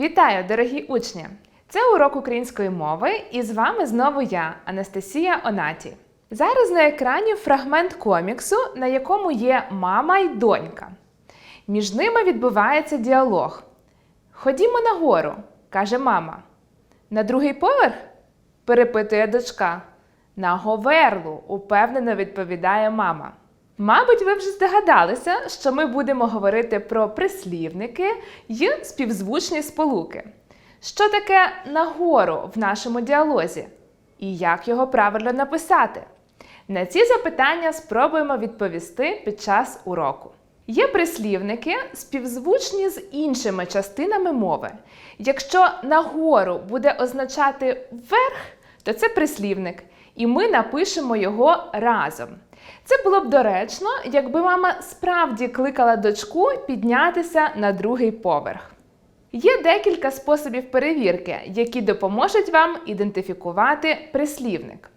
Вітаю, дорогі учні! Це урок української мови, і з вами знову я, Анастасія Онаті. Зараз на екрані фрагмент коміксу, на якому є мама й донька. Між ними відбувається діалог. Ходімо нагору, каже мама. На другий поверх? перепитує дочка. На говерлу, упевнено відповідає мама. Мабуть, ви вже здогадалися, що ми будемо говорити про прислівники й співзвучні сполуки. Що таке нагору в нашому діалозі? І як його правильно написати? На ці запитання спробуємо відповісти під час уроку. Є прислівники, співзвучні з іншими частинами мови. Якщо нагору буде означати вверх, то це прислівник, і ми напишемо його разом. Це було б доречно, якби мама справді кликала дочку піднятися на другий поверх. Є декілька способів перевірки, які допоможуть вам ідентифікувати прислівник.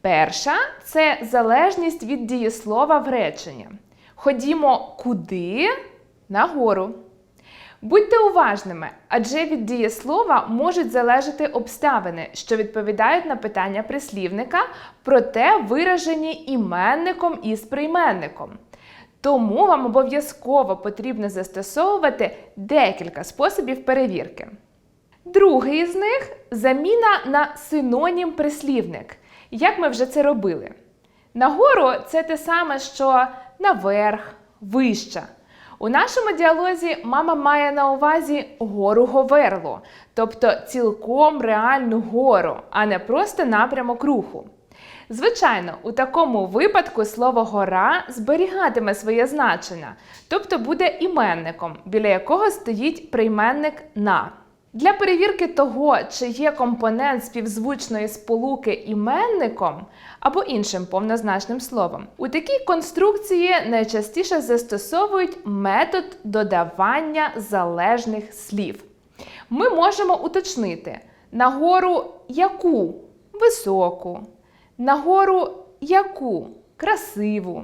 Перша це залежність від дієслова в реченні. Ходімо куди? Нагору. Будьте уважними, адже від дієслова можуть залежати обставини, що відповідають на питання прислівника, проте виражені іменником і сприйменником. Тому вам обов'язково потрібно застосовувати декілька способів перевірки. Другий з них заміна на синонім прислівник. Як ми вже це робили? Нагору це те саме, що наверх, вища. У нашому діалозі мама має на увазі гору Говерлу, тобто цілком реальну гору, а не просто напрямок руху. Звичайно, у такому випадку слово гора зберігатиме своє значення, тобто буде іменником, біля якого стоїть прийменник на. Для перевірки того, чи є компонент співзвучної сполуки іменником або іншим повнозначним словом, у такій конструкції найчастіше застосовують метод додавання залежних слів. Ми можемо уточнити нагору яку високу, нагору яку красиву,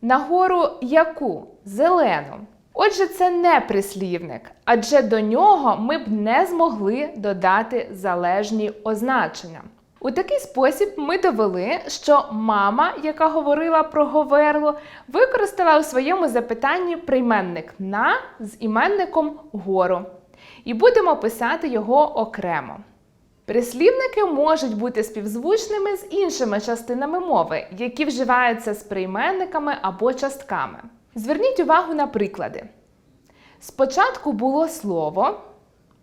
нагору яку зелену. Отже, це не прислівник, адже до нього ми б не змогли додати залежні означення. У такий спосіб ми довели, що мама, яка говорила про говерлу, використала у своєму запитанні прийменник на з іменником гору. І будемо писати його окремо. Прислівники можуть бути співзвучними з іншими частинами мови, які вживаються з прийменниками або частками. Зверніть увагу на приклади. Спочатку було слово,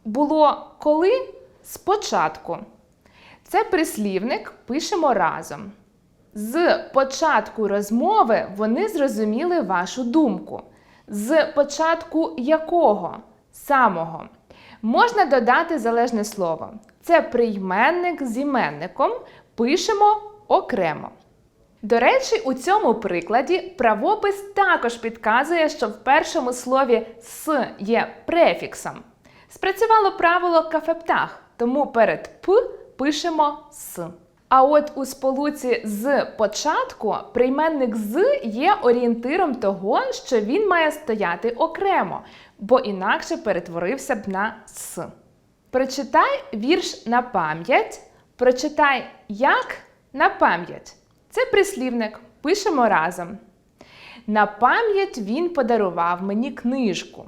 було коли спочатку. Це прислівник пишемо разом. З початку розмови вони зрозуміли вашу думку. З початку якого? Самого. Можна додати залежне слово. Це прийменник з іменником. Пишемо окремо. До речі, у цьому прикладі правопис також підказує, що в першому слові с є префіксом. Спрацювало правило кафептах, тому перед п пишемо с. А от у сполуці з початку прийменник з є орієнтиром того, що він має стояти окремо, бо інакше перетворився б на с. Прочитай вірш на пам'ять. Прочитай як на пам'ять. Це прислівник. Пишемо разом. На пам'ять він подарував мені книжку.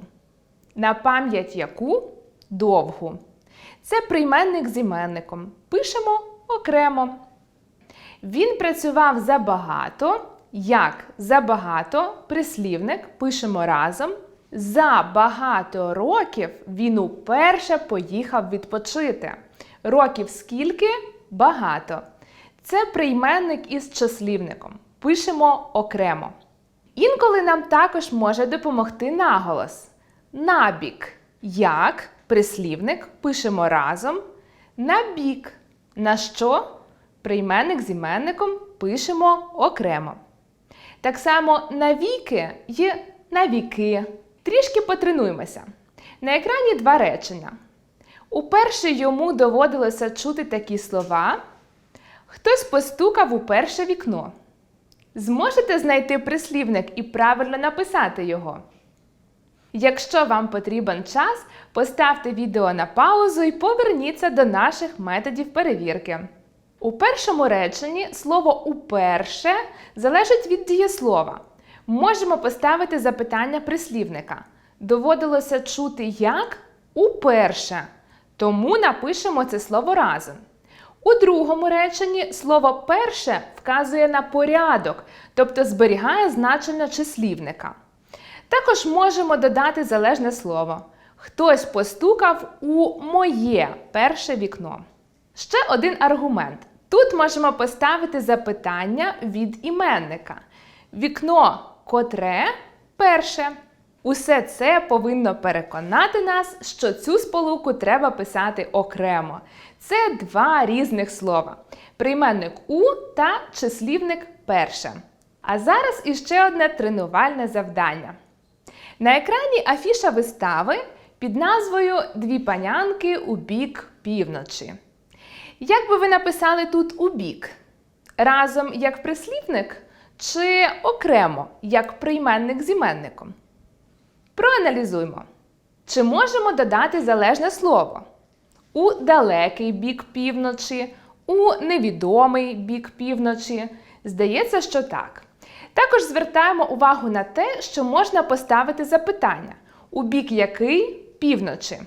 На пам'ять яку довгу. Це прийменник з іменником. Пишемо окремо. Він працював забагато. Як забагато прислівник пишемо разом. За багато років він уперше поїхав відпочити. Років скільки? Багато. Це прийменник із числівником. Пишемо окремо. Інколи нам також може допомогти наголос. Набік. Як прислівник пишемо разом. Набік. На що? Прийменник з іменником пишемо окремо. Так само навіки є навіки. Трішки потренуємося. На екрані два речення. Уперше йому доводилося чути такі слова. Хтось постукав у перше вікно. Зможете знайти прислівник і правильно написати його? Якщо вам потрібен час, поставте відео на паузу і поверніться до наших методів перевірки. У першому реченні слово уперше залежить від дієслова. Можемо поставити запитання прислівника. Доводилося чути як уперше. Тому напишемо це слово разом. У другому реченні слово перше вказує на порядок, тобто зберігає значення числівника. Також можемо додати залежне слово. Хтось постукав у моє перше вікно. Ще один аргумент. Тут можемо поставити запитання від іменника. Вікно котре перше. Усе це повинно переконати нас, що цю сполуку треба писати окремо. Це два різних слова: прийменник у та числівник перше. А зараз іще одне тренувальне завдання. На екрані афіша вистави під назвою Дві панянки у бік півночі. Як би ви написали тут у бік? Разом як прислівник чи окремо як прийменник з іменником? Проаналізуймо. Чи можемо додати залежне слово? У далекий бік півночі, у невідомий бік півночі. Здається, що так. Також звертаємо увагу на те, що можна поставити запитання, у бік який півночі.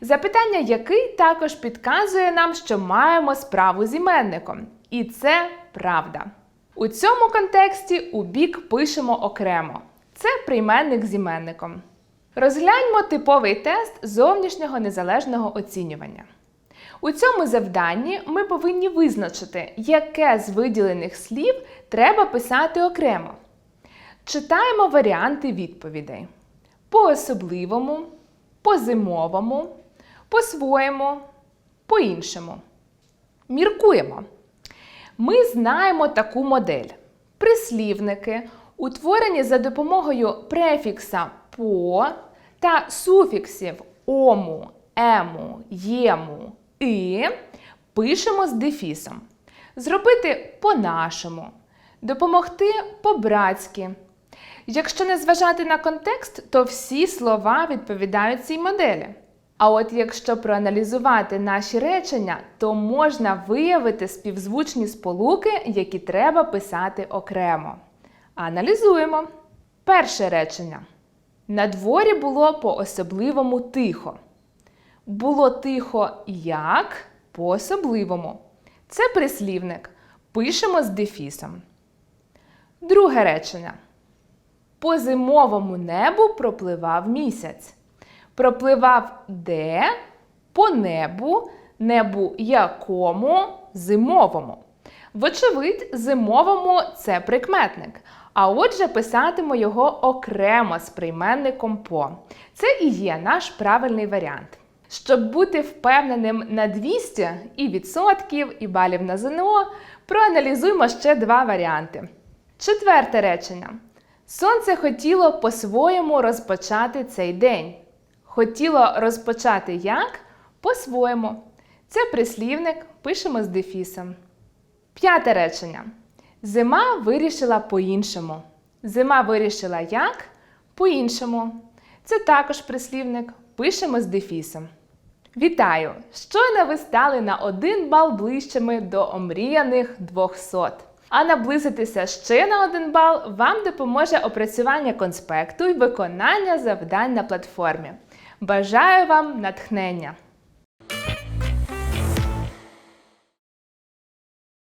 Запитання який також підказує нам, що маємо справу з іменником. І це правда. У цьому контексті у бік пишемо окремо. Це прийменник з іменником. Розгляньмо типовий тест зовнішнього незалежного оцінювання. У цьому завданні ми повинні визначити, яке з виділених слів треба писати окремо. Читаємо варіанти відповідей: по-особливому, по-зимовому, по-своєму, по-іншому. Міркуємо. Ми знаємо таку модель. Прислівники, утворені за допомогою префікса по та суфіксів ому, ему, єму, і пишемо з дефісом. Зробити по-нашому, допомогти по-братськи. Якщо не зважати на контекст, то всі слова відповідають цій моделі. А от якщо проаналізувати наші речення, то можна виявити співзвучні сполуки, які треба писати окремо. Аналізуємо. Перше речення. На дворі було по-особливому тихо. Було тихо як по-особливому. Це прислівник. Пишемо з дефісом. Друге речення. По зимовому небу пропливав місяць. Пропливав де? По небу, небу якому зимовому. Вочевидь, зимовому це прикметник. А отже, писатиму його окремо з прийменником по. Це і є наш правильний варіант. Щоб бути впевненим на 200 і відсотків, і балів на ЗНО, проаналізуємо ще два варіанти. Четверте речення. Сонце хотіло по-своєму розпочати цей день. Хотіло розпочати як? По-своєму. Це прислівник, пишемо з дефісом. П'яте речення. Зима вирішила по-іншому. Зима вирішила як? По-іншому. Це також прислівник, пишемо з дефісом. Вітаю! Щойно ви стали на один бал ближчими до омріяних 200. А наблизитися ще на один бал вам допоможе опрацювання конспекту і виконання завдань на платформі. Бажаю вам натхнення!